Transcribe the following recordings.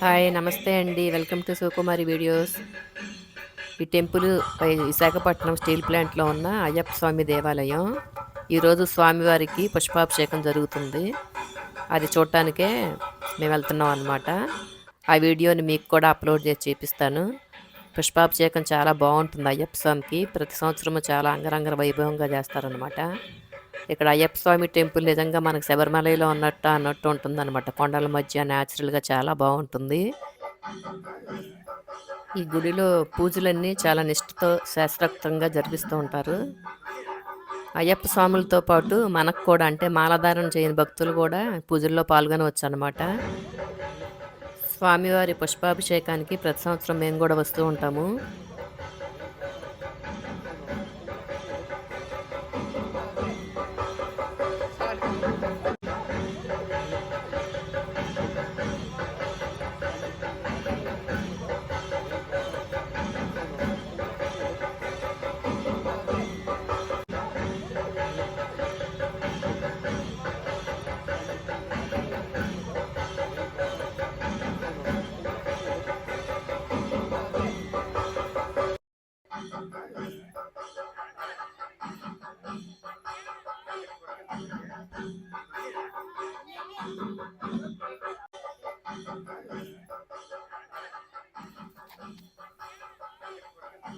Hi నమస్తే అండి. Welcome to Sukumari videos. ఈ టెంపుల్ విశాఖపట్నం స్టీల్ ప్లాంట్లో ఉన్న అయ్యప్ప స్వామి దేవాలయం. ఈరోజు స్వామివారికి పుష్పాభిషేకం జరుగుతుంది. అది చూడటానికే మేము వెళ్తున్నాం అనమాట ఆ వీడియోని మీకు కూడా అప్లోడ్ చేసి చూపిస్తాను. పుష్పాభిషేకం చాలా బాగుంటుంది అయ్యప్ప స్వామికి. ప్రతి సంవత్సరం చాలా అంగరంగ వైభవంగా చేస్తారనమాట ఇక్కడ అయ్యప్ప స్వామి టెంపుల్ నిజంగా మనకు శబరిమలలో ఉన్నట్టు అన్నట్టు ఉంటుంది అనమాట కొండల మధ్య న్యాచురల్గా చాలా బాగుంటుంది. ఈ గుడిలో పూజలన్నీ చాలా నిష్ఠతో శాస్త్రోక్తంగా జరిపిస్తూ ఉంటారు. అయ్యప్ప స్వాములతో పాటు మనకు కూడా అంటే మాలధారణ చేయని భక్తులు కూడా పూజల్లో పాల్గొనవచ్చు అనమాట స్వామివారి పుష్పాభిషేకానికి ప్రతి సంవత్సరం మేము కూడా వస్తూ ఉంటాము.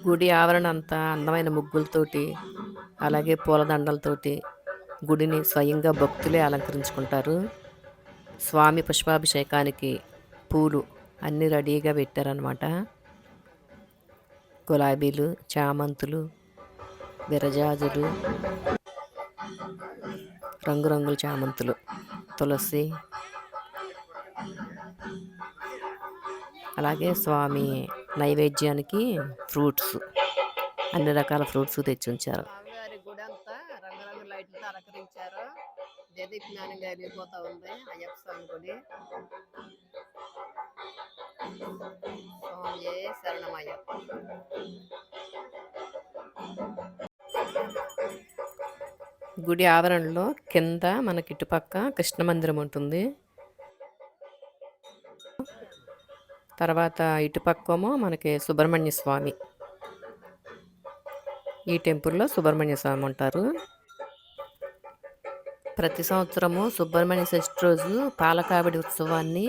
గుడి ఆవరణ అంతా అందమైన ముగ్గులతోటి అలాగే పూలదండలతోటి గుడిని స్వయంగా భక్తులే అలంకరించుకుంటారు. స్వామి పుష్పాభిషేకానికి పూలు అన్నీ రెడీగా పెట్టారనమాట గులాబీలు చామంతులు విరజాజులు. రంగురంగుల చామంతులు తులసి అలాగే స్వామి నైవేద్యానికి ఫ్రూట్స్ అన్ని రకాల ఫ్రూట్స్ తెచ్చి ఉంచారు శరణమయ్య గుడి ఆవరణలో కింద మనకి ఇటుపక్క కృష్ణ మందిరం ఉంటుంది. తర్వాత ఇటుపక్కమో మనకి సుబ్రహ్మణ్య స్వామి. ఈ టెంపుల్లో సుబ్రహ్మణ్య స్వామి ఉంటారు. ప్రతి సంవత్సరము సుబ్రహ్మణ్య షష్ఠి రోజు పాలకావిడి ఉత్సవాన్ని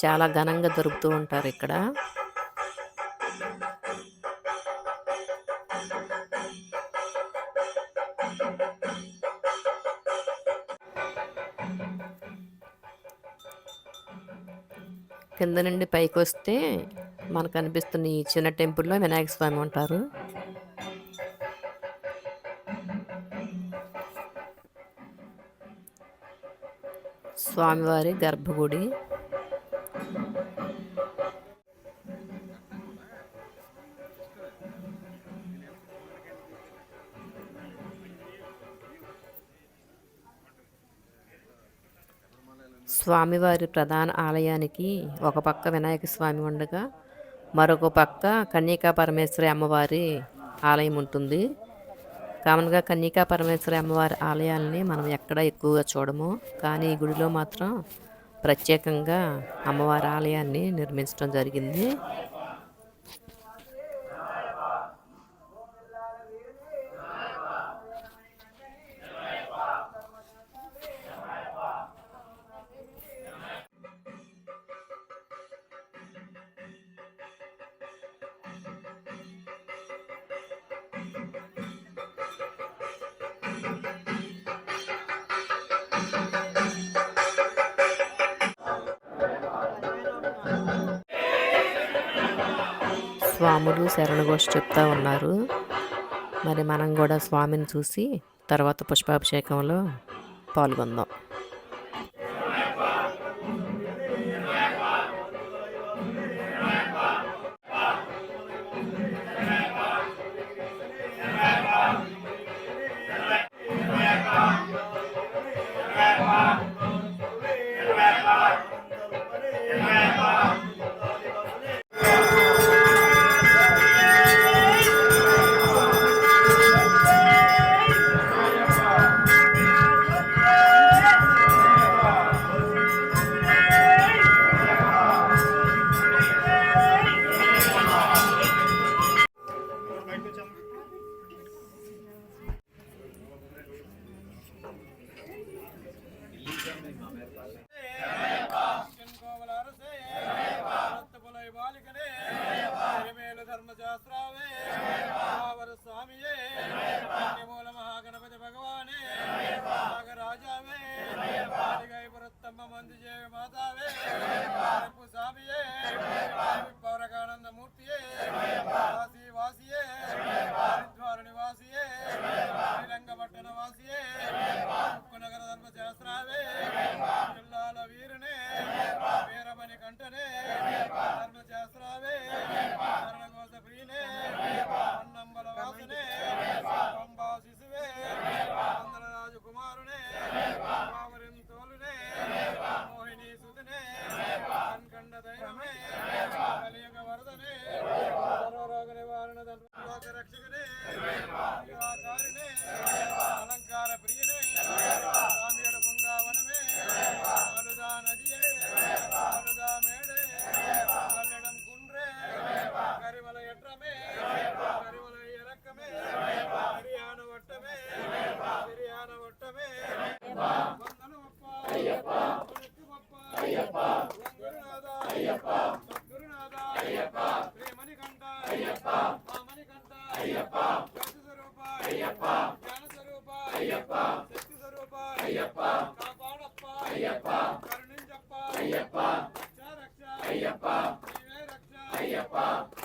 చాలా ఘనంగా జరుపుతూ ఉంటారు ఇక్కడ. కింద నుండి పైకి వస్తే మనకు అనిపిస్తున్న ఈ చిన్న టెంపుల్లో వినాయక స్వామి ఉంటారు. స్వామివారి గర్భగుడి. స్వామివారి ప్రధాన ఆలయానికి ఒక పక్క వినాయక స్వామి ఉండగా మరొక పక్క కన్యకా పరమేశ్వరి అమ్మవారి ఆలయం ఉంటుంది. కామన్గా కన్యకా పరమేశ్వరి అమ్మవారి ఆలయాల్ని మనం ఎక్కడ ఎక్కువగా చూడము. కానీ ఈ గుడిలో మాత్రం ప్రత్యేకంగా అమ్మవారి ఆలయాన్ని నిర్మించడం జరిగింది. శరణఘోష చెప్తా ఉన్నారు. మరి మనం కూడా స్వామిని చూసి తర్వాత పుష్పాభిషేకంలో పాల్గొందాం. Up.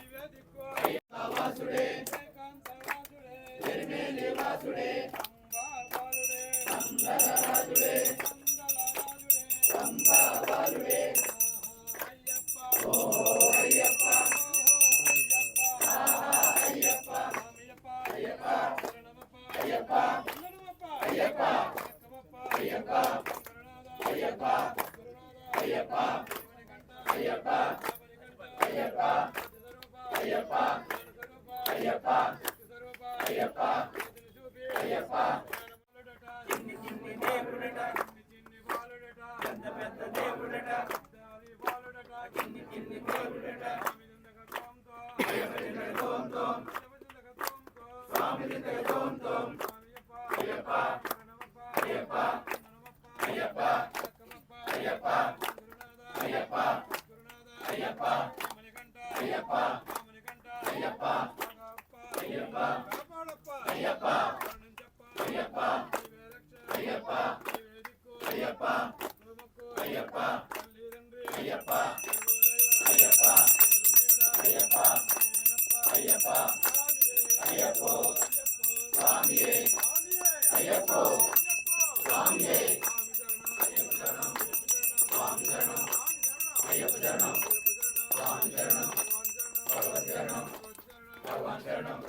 ശരണം.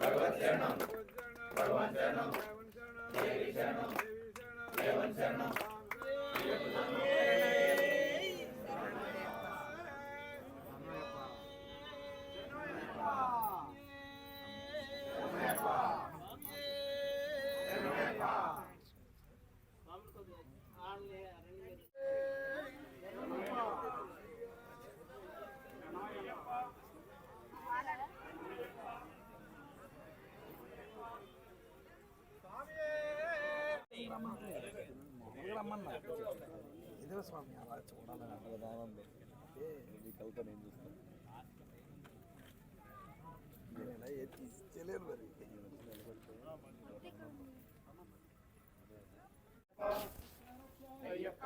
ഭഗവത് ശരണം. ഭഗവാൻ ശരണം. ദേവി ശരണം. ദേവൻ ശരണം. ఎదురు స్వామి అలా చూడాలని ఆనందం మీ కల్పన ఏం చూస్తాను నేను ఇలా ఏది తీసుకోలేను మరి అయ్యప్ప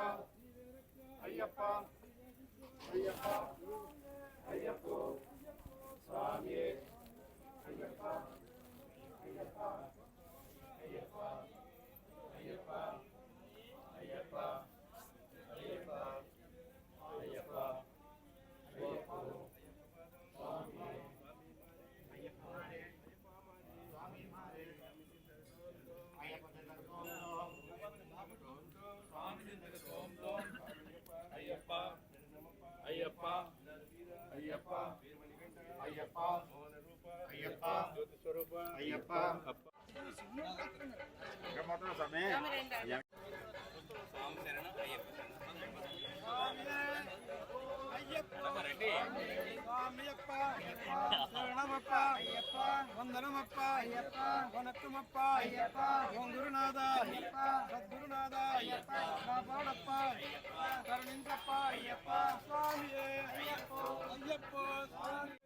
అయ్యప్ప అయ్యప్ప. ஐயப்பா మొత్తం సమయం శரணமப்பா ஐயப்பா வந்தனமப்பா ஐயப்பா வணக்கமப்பா ஐயப்பா உன் குருநாதா ஐயப்பா சத்குருநாதா ஐயப்பா காப்பாடப்பா கருணிந்தப்பா ஐயப்பா சுவாமியே ஐயப்போ ஐயப்போ சுவாமி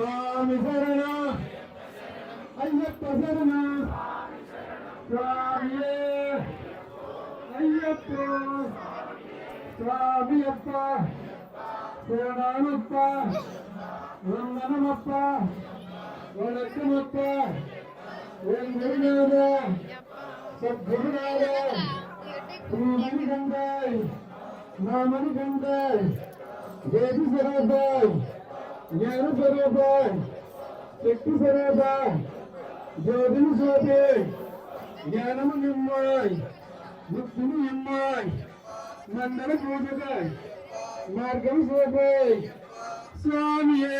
சுவாமி சரணா. ஐயப்ப சரணா. சுவாமியே. ஐயப்போ. சுவாமி அப்பா சரணானப்பா வந்தனமப்பா. வணக்கமப்பா. என் குருநாத. சத்குருநாத மணி கண்டாய். நான் கண்டாய். தேவி జ్ఞాన స్వరూపాయ్ శక్తి స్వరూపాయ్ జ్యోతిని సోపే జ్ఞానము నిమ్మాయ్ ముక్తిని నిమ్మాయ్ మండల పూజకాయ్ మార్గం సోపాయ్ స్వామియే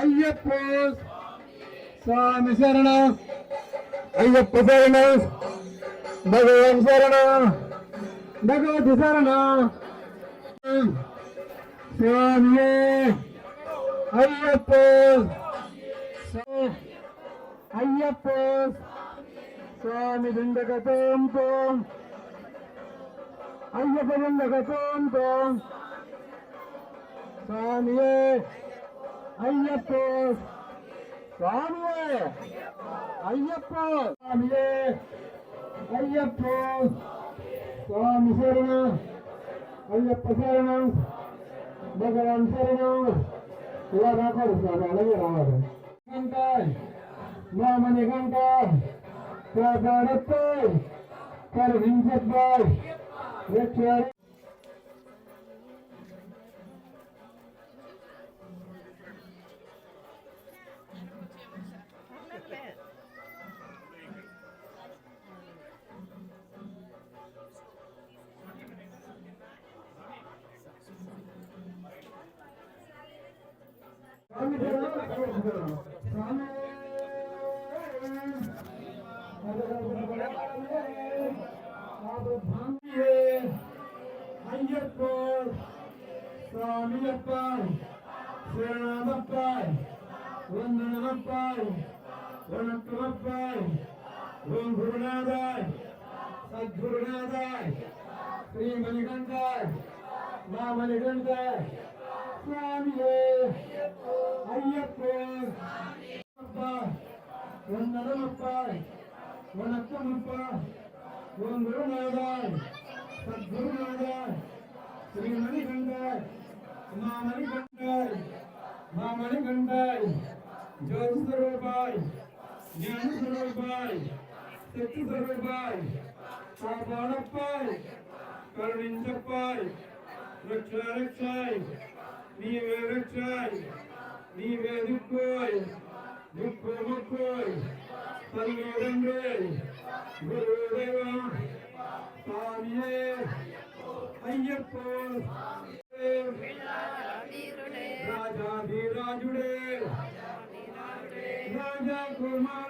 అయ్యప్ప స్వామి శరణం అయ్యప్ప శరణం భగవాన్ శరణం భగవతి శరణం స్వామియే అయ్యప్ప స్వా- అయ్యప్ప స్వామి దిండగతం తోం అయ్యప్ప దిండగతం తోం స్వామియే అయ్యప్ప స్వామియే అయ్యప్ప స్వామియే అయ్యప్ప స్వామి శరణం అయ్యప్ప శరణం భగవాన్ శరణం ఇలా రాకూడదు స్వామి అలాగే రావాలి గంటాయ్ మామని గంటాయ్ Yeah. சுவாமியே ஐயப்போ. அப்பா உன் நடனப்பாய் உன் அப்பா உன் குருநாதாய் சத்குருநாதாய் ஸ்ரீ மணிகண்டாய் மா மணிகண்டாய் மா மணிகண்டாய் ஜோதி ஸ்வரூபாய் ஞான ஸ்வரூபாய் சக்தி ஸ்வரூபாய் காபாடப்பாய் கருணிஞ்சப்பாய் ரட்சாய் ரட்சாய் நீ வெறுச்சாய் நீ வெறுப்பாய் முப்பு முப்பாய் தன்னிடமே குருதேவா சாமியே ஐயப்போ ராஜாதிராஜுடே ராஜா குமார்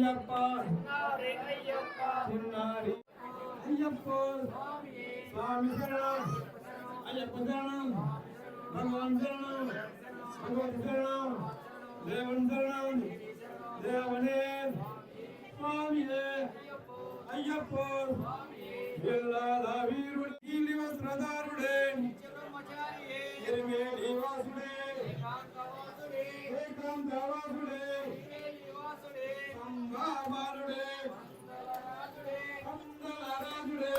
చిన్ని అయ్యప్ప చిన్నారి అయ్యప్ప స్వామి శరణం అయ్యప్ప శరణం భగవాన్ శరణం భగవతి శరణం దేవుని శరణం దేవునే స్వామియే అయ్యప్ప ఎల్లాల వీరుడు నీలి వస్త్రధారుడే ఎరిమేలి వాసుడే ఏకాంతవాసుడే సంభామానుడే అందలరాజుడే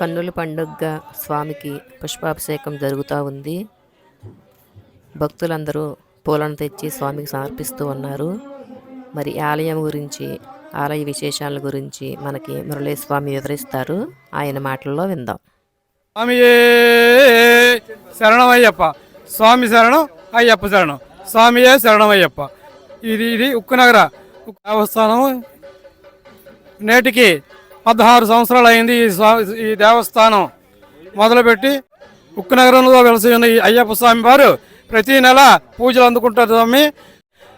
కన్నుల పండుగ స్వామికి పుష్పాభిషేకం జరుగుతూ ఉంది. భక్తులందరూ పూలను తెచ్చి స్వామికి సమర్పిస్తూ ఉన్నారు. మరి ఆలయం గురించి ఆలయ విశేషాల గురించి మనకి మురళీ స్వామి వివరిస్తారు. ఆయన మాటల్లో విందాం. స్వామి శరణం అయ్యప్ప స్వామి శరణం అయ్యప్ప శరణం. స్వామియే శరణం అయ్యప్ప ఇది ఇది ఉక్కునగర దేవస్థానం నేటికి పదహారు సంవత్సరాలు అయింది ఈ ఈ దేవస్థానం మొదలుపెట్టి ఉక్కునగరంలో వెలసి ఉన్న ఈ అయ్యప్ప స్వామి వారు ప్రతి నెల పూజలు అందుకుంటారు స్వామి.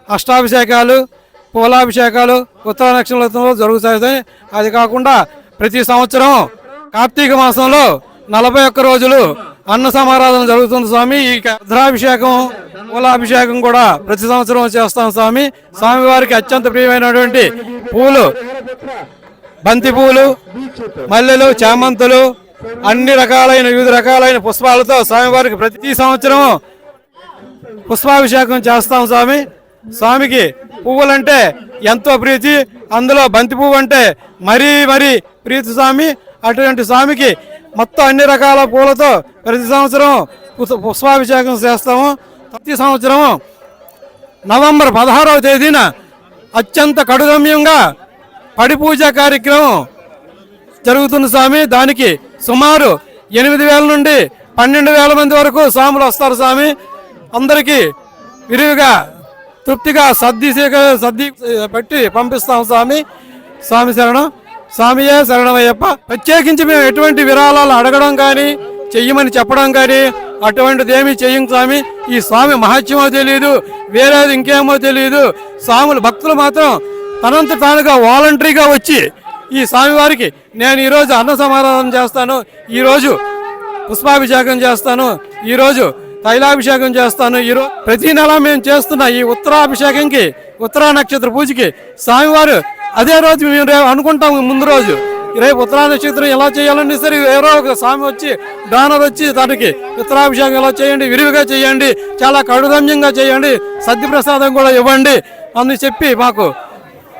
అష్టాభిషేకాలు పూలాభిషేకాలు ఉత్తర నక్షత్రంలో జరుగుతాయి అది కాకుండా ప్రతి సంవత్సరం కార్తీక మాసంలో నలభై ఒక్క రోజులు అన్న సమారాధన జరుగుతుంది స్వామి. ఈ రుద్రాభిషేకం పూలాభిషేకం కూడా ప్రతి సంవత్సరం చేస్తాం స్వామి. స్వామివారికి అత్యంత ప్రియమైనటువంటి పూలు. బంతి పూలు మల్లెలు చామంతులు అన్ని రకాలైన వివిధ రకాలైన పుష్పాలతో స్వామివారికి ప్రతి సంవత్సరం పుష్పాభిషేకం చేస్తాం స్వామి. స్వామికి పువ్వులంటే ఎంతో ప్రీతి. అందులో బంతి పువ్వు అంటే మరీ మరీ ప్రీతి స్వామి. అటువంటి స్వామికి మొత్తం అన్ని రకాల పూలతో ప్రతి సంవత్సరం పుష్పాభిషేకం చేస్తాము. ప్రతి సంవత్సరం నవంబర్ పదహారవ తేదీన అత్యంత కడుగమ్యంగా పడిపూజ కార్యక్రమం జరుగుతుంది స్వామి. దానికి సుమారు ఎనిమిది వేల నుండి పన్నెండు వేల మంది వరకు స్వాములు వస్తారు స్వామి. అందరికీ విరివిగా తృప్తిగా సర్ది సేక- సర్ది పెట్టి పంపిస్తాం స్వామి. స్వామి శరణం. స్వామియే శరణమయ్యప్ప. ప్రత్యేకించి మేము ఎటువంటి విరాళాలు అడగడం కానీ చెయ్యమని చెప్పడం కానీ అటువంటిది ఏమీ చెయ్యం స్వామి. ఈ స్వామి మహత్యమో తెలియదు వేరేది ఇంకేమో తెలియదు స్వాములు భక్తులు మాత్రం తనంత తానుగా వాలంటరీగా వచ్చి ఈ స్వామివారికి నేను ఈరోజు అన్న సమారాధన చేస్తాను ఈరోజు పుష్పాభిషేకం చేస్తాను ఈరోజు తైలాభిషేకం చేస్తాను ఈరోజు ప్రతి నెల మేము చేస్తున్న ఈ ఉత్తరాభిషేకంకి ఉత్తరా నక్షత్ర పూజకి స్వామివారు అదే రోజు మేము రేపు అనుకుంటాం ముందు రోజు. రేపు ఉత్తరా నక్షత్రం ఎలా చేయాలంటే సరే ఎవరో ఒక స్వామి వచ్చి డానర్ వచ్చి దానికి ఉత్తరాభిషేకం ఎలా చేయండి విరివిగా చేయండి చాలా కడుగమ్యంగా చేయండి సత్యప్రసాదం కూడా ఇవ్వండి అని చెప్పి మాకు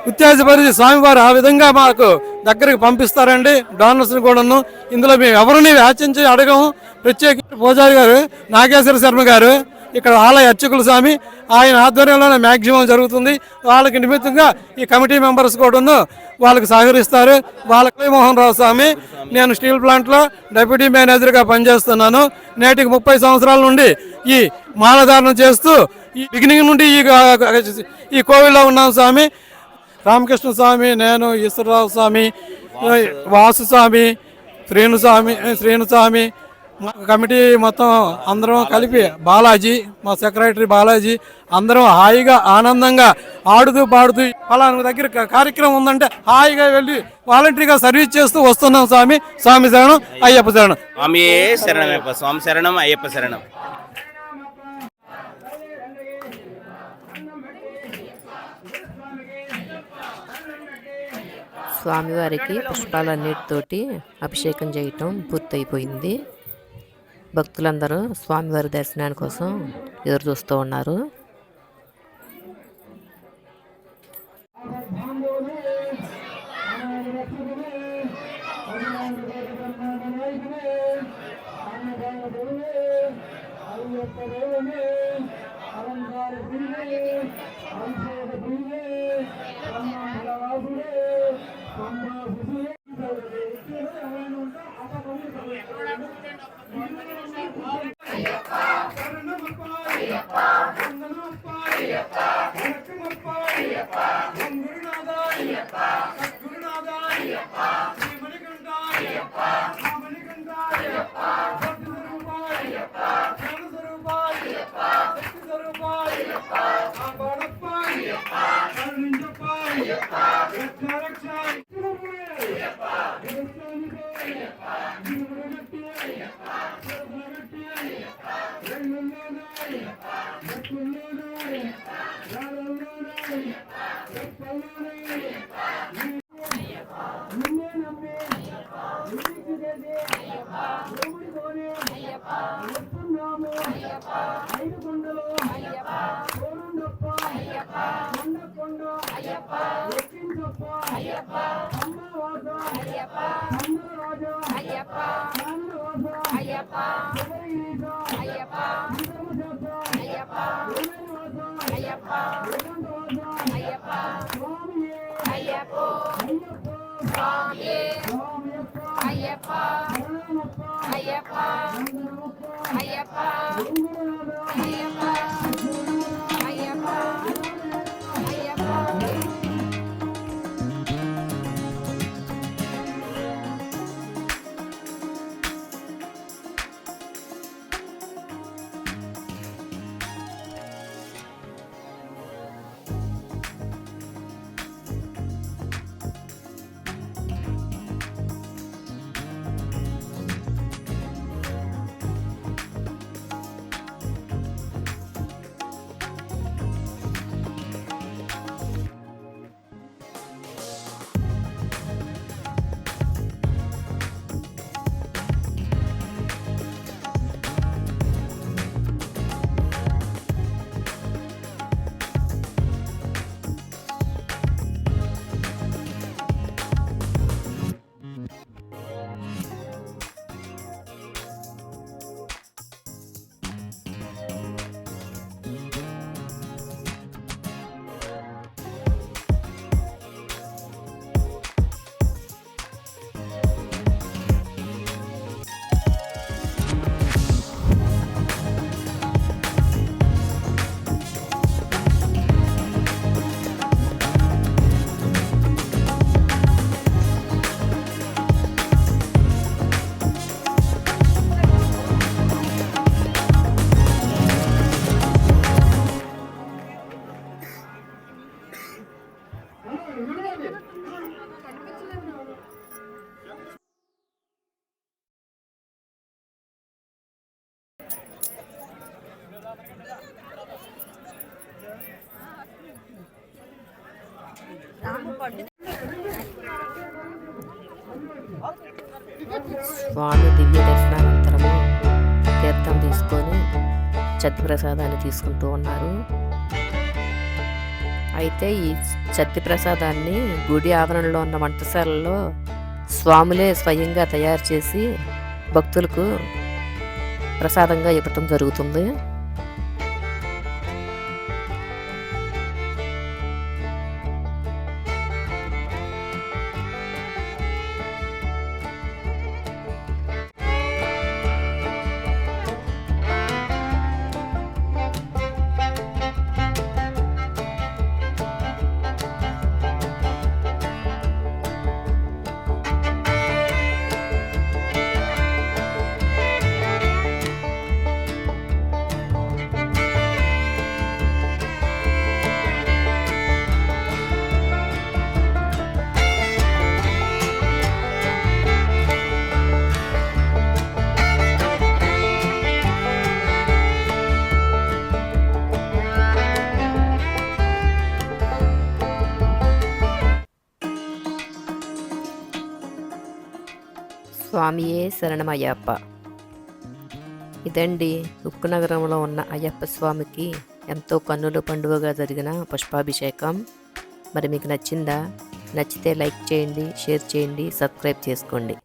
ఉత్తేజపరిచి స్వామివారు ఆ విధంగా మాకు దగ్గరికి పంపిస్తారండి డోనర్స్ని కూడాను. ఇందులో మేము ఎవరిని వ్యాచించి అడగము. ప్రత్యేక పూజారి గారు నాగేశ్వర శర్మ గారు ఇక్కడ ఆలయ అర్చకుల స్వామి ఆయన ఆధ్వర్యంలోనే మ్యాక్సిమం జరుగుతుంది. వాళ్ళకి నిమిత్తంగా ఈ కమిటీ మెంబర్స్ కూడా వాళ్ళకి సహకరిస్తారు. వాళ్ళకి మోహన్ రావు స్వామి నేను స్టీల్ ప్లాంట్లో డెప్యూటీ మేనేజర్గా పనిచేస్తున్నాను. నేటికి ముప్పై సంవత్సరాల నుండి ఈ మాలధారణ చేస్తూ ఈ బిగినింగ్ నుండి ఈ ఈ కోవిల్లో ఉన్నాం స్వామి. రామకృష్ణ స్వామి నేను ఈశ్వరరావు స్వామి వాసు స్వామి శ్రీను స్వామి శ్రీను స్వామి మా కమిటీ మొత్తం అందరం కలిపి బాలాజీ మా సెక్రటరీ బాలాజీ అందరం హాయిగా ఆనందంగా ఆడుతూ పాడుతూ ఫలానా దగ్గర కార్యక్రమం ఉందంటే హాయిగా వెళ్ళి వాలంటరీగా సర్వీస్ చేస్తూ వస్తున్నాం స్వామి. స్వామి శరణం అయ్యప్ప శరణం. స్వామియే శరణమయ్యప్ప స్వామి శరణం అయ్యప్ప శరణం. స్వామివారికి పుష్పాలన్నిటితోటి అభిషేకం చేయటం పూర్తయిపోయింది. భక్తులందరూ స్వామివారి దర్శనాని కోసం ఎదురు చూస్తూ ఉన్నారు. అయ్యప్ప స్వామి దివ్య దర్శనానంతరము తీర్థం తీసుకొని చత్తి ప్రసాదాన్ని తీసుకుంటూ ఉన్నారు. అయితే ఈ చత్తి ప్రసాదాన్ని గుడి ఆవరణలో ఉన్న వంటశాలలో స్వాములే స్వయంగా తయారు చేసి భక్తులకు ప్రసాదంగా ఇవ్వటం జరుగుతుంది. స్వామియే శరణమయ్యప్ప ఇదండి ఉక్కు నగరంలో ఉన్న అయ్యప్ప స్వామికి ఎంతో కన్నుల పండుగగా జరిగిన పుష్పాభిషేకం. మరి మీకు నచ్చిందా? నచ్చితే లైక్ చేయండి షేర్ చేయండి సబ్స్క్రైబ్ చేసుకోండి.